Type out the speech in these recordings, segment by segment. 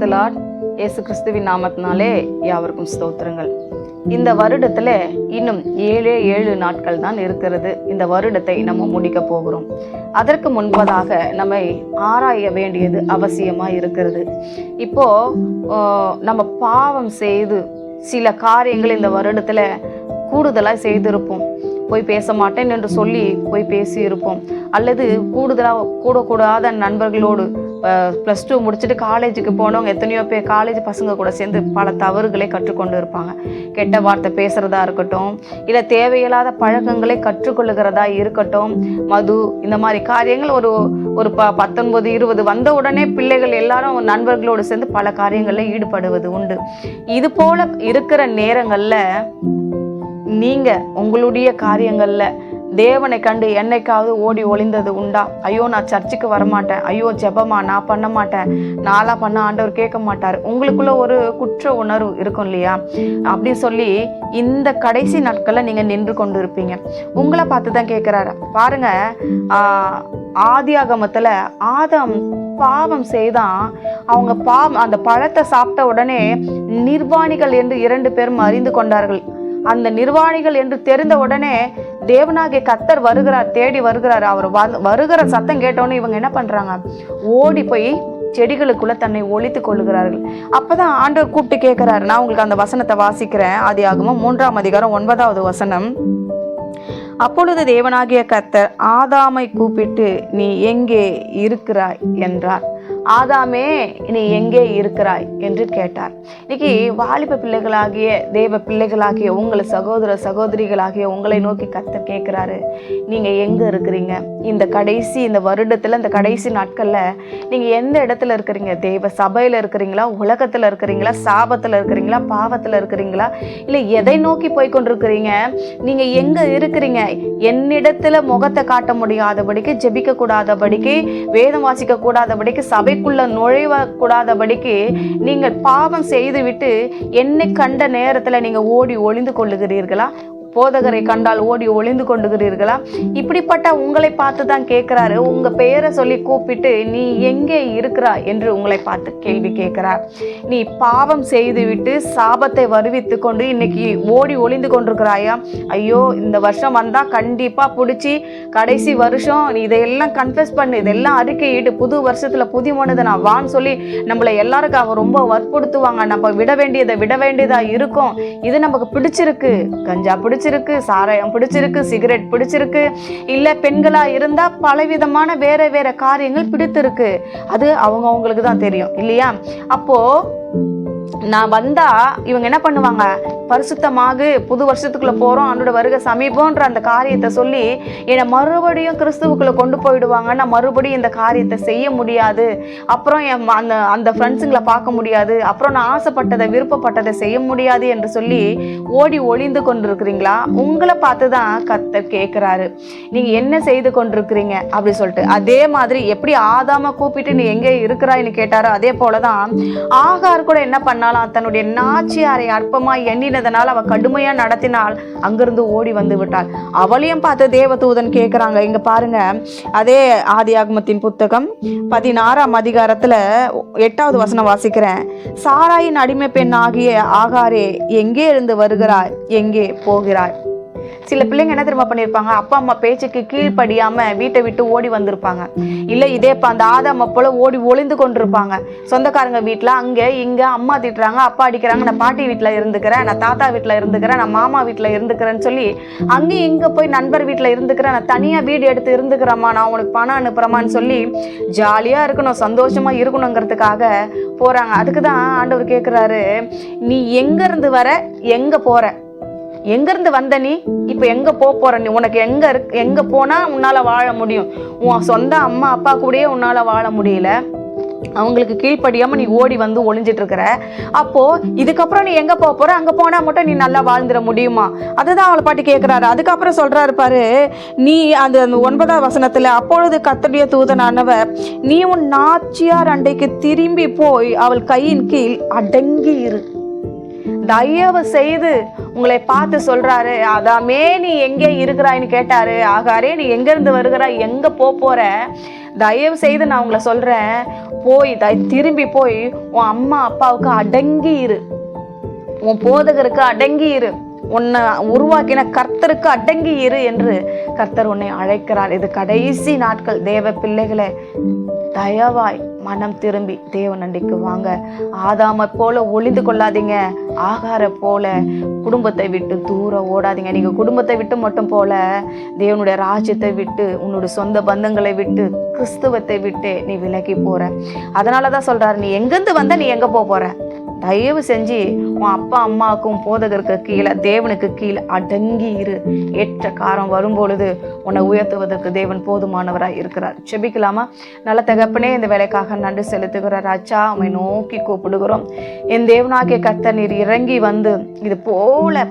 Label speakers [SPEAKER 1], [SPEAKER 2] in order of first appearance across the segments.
[SPEAKER 1] Praise the Lord இயேசு கிறிஸ்துவின் நாமத்தினாலே யாவருக்கும் ஸ்தோத்திரங்கள். இந்த வருடத்துல இன்னும் ஏழே ஏழு நாட்கள் தான் இருக்கிறது. இந்த வருடத்தை நம்ம முடிக்க போகிறோம். அதற்கு முன்பதாக நம்மை ஆராய வேண்டியது அவசியமா இருக்கிறது. இப்போ நம்ம பாவம் செய்து சில காரியங்கள் இந்த வருடத்துல கூடுதலாக செய்திருப்போம். போய் பேச மாட்டேன் என்று சொல்லி போய் பேசி இருப்போம் அல்லது கூடுதலாக கூட கூடாத நண்பர்களோடு ப்ளஸ் டூ முடிச்சுட்டு காலேஜுக்கு போனவங்க எத்தனையோ பேர் காலேஜ் பசங்க கூட சேர்ந்து பல தவறுகளை கற்றுக்கொண்டு இருப்பாங்க கெட்ட வார்த்தை பேசுகிறதா இருக்கட்டும் இல்லை தேவையில்லாத பழக்கங்களை கற்றுக்கொள்ளுகிறதா இருக்கட்டும் மது இந்த மாதிரி காரியங்கள் ஒரு ஒரு ப பத்தொன்பது இருபது வந்த உடனே பிள்ளைகள் எல்லாரும் நண்பர்களோடு சேர்ந்து பல காரியங்களில் ஈடுபடுவது உண்டு. இது போல இருக்கிற நேரங்களில் நீங்கள் உங்களுடைய காரியங்களில் தேவனை கண்டு என்னைக்காவது ஓடி ஒளிந்தது உண்டா? ஐயோ நான் சர்ச்சுக்கு வரமாட்டேன். ஐயோ ஜெபமா? நான் பண்ண மாட்டேன். நான்லாம் பண்ண ஆண்டவர் கேட்க மாட்டார். உங்களுக்குள்ள ஒரு குற்ற உணர்வு இருக்கும் இல்லையா? அப்படி சொல்லி இந்த கடைசி நாட்களில் நீங்கள் நின்று கொண்டு இருப்பீங்க உங்களை பார்த்து தான் கேட்குறாரு. பாருங்க ஆதி ஆகமத்தில் ஆதம் பாவம் செய்தான். அவங்க பாவம் அந்த பழத்தை சாப்பிட்ட உடனே நிர்வாணிகள் என்று இரண்டு பேரும் அறிந்து கொண்டார்கள். அந்த நிர்வாணிகள் என்று தெரிந்த உடனே தேவனாகிய கத்தர் வருகிறார் தேடி வருகிறார். அவர் வருகிற சத்தம் கேட்டோன்னே இவங்க என்ன பண்றாங்க? ஓடி போய் செடிகளுக்குள்ள தன்னை ஒழித்து கொள்ளுகிறார்கள். அப்பதான் ஆண்டவர் கூப்பிட்டு கேட்கிறாரு நான் உங்களுக்கு அந்த வசனத்தை வாசிக்கிறேன். அது ஆகமம் மூன்றாம் அதிகாரம் ஒன்பதாவது வசனம். அப்பொழுது தேவனாகிய கத்தர் ஆதாமை கூப்பிட்டு நீ எங்கே இருக்கிறாய்? என்றார். ஆதாமே நீ எங்கே இருக்கிறாய்? என்று கேட்டார். இன்னைக்கு வாலிப பிள்ளைகளாகிய தேவ பிள்ளைகளாகிய உங்களை சகோதர சகோதரிகளாகிய உங்களை நோக்கி கத்த கேட்குறாரு. நீங்க எங்க இருக்கிறீங்க? இந்த கடைசி இந்த வருடத்துல இந்த கடைசி நாட்கள்ல நீங்க எந்த இடத்துல இருக்கிறீங்க? தேவ சபையில இருக்கிறீங்களா? உலகத்துல இருக்கிறீங்களா? சாபத்துல இருக்கிறீங்களா? பாவத்துல இருக்கிறீங்களா? இல்ல எதை நோக்கி போய் கொண்டிருக்கிறீங்க நீங்க எங்க இருக்கிறீங்க? என்னிடத்துல முகத்தை காட்ட முடியாதபடிக்கு ஜெபிக்க கூடாதபடிக்கு வேதம் வாசிக்க கூடாதபடிக்கு சபைக்குள்ள நுழைவ கூடாதபடிக்கு நீங்கள் பாவம் செய்துவிட்டு என்னை கண்ட நேரத்தில் நீங்கள் ஓடி ஒளிந்து கொள்ளுகிறீர்களா? போதகரை கண்டால் ஓடி ஒளிந்து கொண்டுகிறீர்களா? இப்படிப்பட்ட உங்களை பார்த்து தான் கேட்கிறாரு. உங்க பெயரை சொல்லி கூப்பிட்டு நீ எங்கே இருக்கிறாய்? என்று உங்களை பார்த்து கேள்வி கேட்கிறார். நீ பாவம் செய்துவிட்டு சாபத்தை வருவித்து கொண்டு இன்னைக்கு ஓடி ஒளிந்து கொண்டிருக்கிறாயா? ஐயோ இந்த வருஷம் வந்தா கண்டிப்பா பிடிச்சி கடைசி வருஷம் நீ இதையெல்லாம் கன்ஃபெஸ் பண்ணு. இதெல்லாம் அறிக்கையிட்டு புது வருஷத்துல புது நான் வான்னு சொல்லி நம்மளை எல்லாருக்காக ரொம்ப வற்புறுத்துவாங்க. நம்ம விட வேண்டியதை விட வேண்டியதா இருக்கும். இது நமக்கு பிடிச்சிருக்கு. கஞ்சா பிடிச்சி பிடிச்சிருக்கு சாராயம் பிடிச்சிருக்கு சிகரெட் பிடிச்சிருக்கு இல்லை பெண்களாக இருந்தால் பலவிதமான வேற வேற காரியங்கள் பிடித்திருக்கு. அது அவங்க அவங்களுக்கு தான் தெரியும் இல்லையா? அப்போது நான் வந்தா இவங்க என்ன பண்ணுவாங்க? பரிசுத்தமாக புது வருஷத்துக்குள்ள போறோம் அவனோட வருகை சமீபம்ன்ற அந்த காரியத்தை சொல்லி என்னை மறுபடியும் கிறிஸ்துவுக்குள்ள கொண்டு போயிடுவாங்க. நான் மறுபடியும் இந்த காரியத்தை செய்ய முடியாது. அப்புறம் என் அந்த அந்த ஃப்ரெண்ட்ஸுங்களை பார்க்க முடியாது. அப்புறம் நான் ஆசைப்பட்டதை விருப்பப்பட்டதை செய்ய முடியாது என்று சொல்லி ஓடி ஒளிந்து கொண்டிருக்கிறீங்களா? உங்களை பார்த்து தான் கத்தர் கேட்குறாரு நீங்கள் என்ன செய்து கொண்டிருக்கிறீங்க? அப்படி சொல்லிட்டு. அதே மாதிரி எப்படி ஆதாம கூப்பிட்டு நீ எங்கே இருக்கிறாய்ன்னு கேட்டாரோ அதே போலதான் ஆகார் கூட என்ன மறுநாள் தன்னுடைய நாச்சியாரை அற்பமா எண்ணினதனால் அவள் கடுமையா நடத்தினால் அங்கிருந்து ஓடி வந்து விட்டாள். அவளையும் பார்த்து தேவதூதன் கேட்குறாங்க இங்க பாருங்க. அதே ஆதி ஆகமத்தின் புத்தகம் பதினாறாம் அதிகாரத்துல எட்டாவது வசனம் வாசிக்கிறேன். சாராயின் அடிமை பெண் ஆகிய ஆகாரே எங்கே இருந்து வருகிறாய்? எங்கே போகிறாய்? சில பிள்ளைங்க என்ன தெரியுமா பண்ணியிருப்பாங்க அப்பா அம்மா பேச்சுக்கு கீழ்ப்படியாம வீட்டை விட்டு ஓடி வந்திருப்பாங்க. இல்லை இதே இப்போ அந்த ஆதாம போல ஓடி ஒளிந்து கொண்டிருப்பாங்க. சொந்தக்காரங்க வீட்டில் அங்கே இங்கே அம்மா திட்டுறாங்க அப்பா அடிக்கிறாங்க நான் பாட்டி வீட்டில் இருந்துக்கிறேன் நான் தாத்தா வீட்டில் இருந்துக்கிறேன் நான் மாமா வீட்டில் இருந்துக்கிறேன்னு சொல்லி அங்கேயும் இங்கே போய் நண்பர் வீட்டில் இருந்துக்கிறேன் நான் தனியாக வீடு எடுத்து இருந்துக்கிறேம்மா நான் உனக்கு பணம் அனுப்புறேம்மான்னு சொல்லி ஜாலியாக இருக்கணும் சந்தோஷமாக இருக்கணுங்கிறதுக்காக போகிறாங்க அதுக்கு தான் ஆண்டவர் கேட்குறாரு நீ எங்கேருந்து வர எங்கே போகிற எங்கேருந்து வந்த நீ? இப்போ எங்கே போக போகிற நீ? உனக்கு எங்கே இருக்கு எங்கே போனால் உன்னால் வாழ முடியும். உன் சொந்த அம்மா அப்பா கூடயே உன்னால் வாழ முடியல. அவங்களுக்கு கீழ்ப்படியாமல் நீ ஓடி வந்து ஒளிஞ்சிட்டு இருக்கிற. அப்போது இதுக்கப்புறம் நீ எங்கே போக போகிற அங்கே போனா மட்டும் நீ நல்லா வாழ்ந்துட முடியுமா? அதுதான் அவளை பாட்டு கேட்குறாரு அதுக்கப்புறம் சொல்கிறாரு பாரு நீ அந்த ஒன்பதாம் வசனத்தில் அப்பொழுது கத்தடிய தூதனானவர் நீ உன் நாச்சியார் அண்டைக்கு திரும்பி போய் அவள் கையின் கீழ் அடங்கி இரு தயவு செய்து உங்களை பார்த்து சொல்கிறாரு அதாமே நீ எங்கே இருக்கிறாய்ன்னு கேட்டார். ஆகாரே நீ எங்கேருந்து வருகிறாய்? எங்கே போக போகிற தயவு செய்து நான் உங்களை சொல்கிறேன் போய் த திரும்பி போய் உன் அம்மா அப்பாவுக்கு அடங்கி இரு. உன் போதகருக்கு அடங்கி இரு. உன்னை உருவாக்கின கர்த்தருக்கு அடங்கி இரு என்று கர்த்தர் உன்னை அழைக்கிறார். இது கடைசி நாட்கள் தேவ பிள்ளைகளே. தயவாய் மனம் திரும்பி தேவன் அண்டிக்கு வாங்க. ஆதாமை போல ஒளிந்து கொள்ளாதீங்க. ஆகார போல குடும்பத்தை விட்டு தூரம் ஓடாதீங்க. நீங்க குடும்பத்தை விட்டு மட்டும் போல தேவனுடைய ராஜ்யத்தை விட்டு உன்னுடைய சொந்த பந்தங்களை விட்டு கிறிஸ்துவத்தை விட்டு நீ விலகி போற. அதனால தான் சொல்றாரு நீ எங்கேருந்து வந்த நீ எங்க போக போற? தயவு செஞ்சு உன் அப்பா அம்மாவுக்கும் போதகருக்கு கீழே தேவனுக்கு கீழே அடங்கி இரு. ஏற்ற காரம் வரும்பொழுது உன்னை உயர்த்துவதற்கு தேவன் போதுமானவராக இருக்கிறார். செபிக்கலாமா நல்ல தகப்பனே இந்த வேலைக்காக நன்றி செலுத்துகிறார் அச்சா அவனை நோக்கி கூப்பிடுகிறோம். என் தேவனாகிய கத்த நீர் இறங்கி வந்து இது போல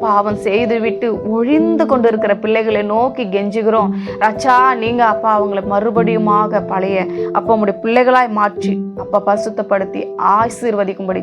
[SPEAKER 1] பாவம் செய்து விட்டு ஒழிந்து கொண்டு இருக்கிற பிள்ளைகளை நோக்கி கெஞ்சுகிறோம். ரச்சா நீங்க அப்பா அவங்களை மறுபடியுமாக பழைய அப்பா உங்களுடைய பிள்ளைகளாய் மாற்றி அப்பா பசுத்தப்படுத்தி ஆசீர்வதிக்கும்படி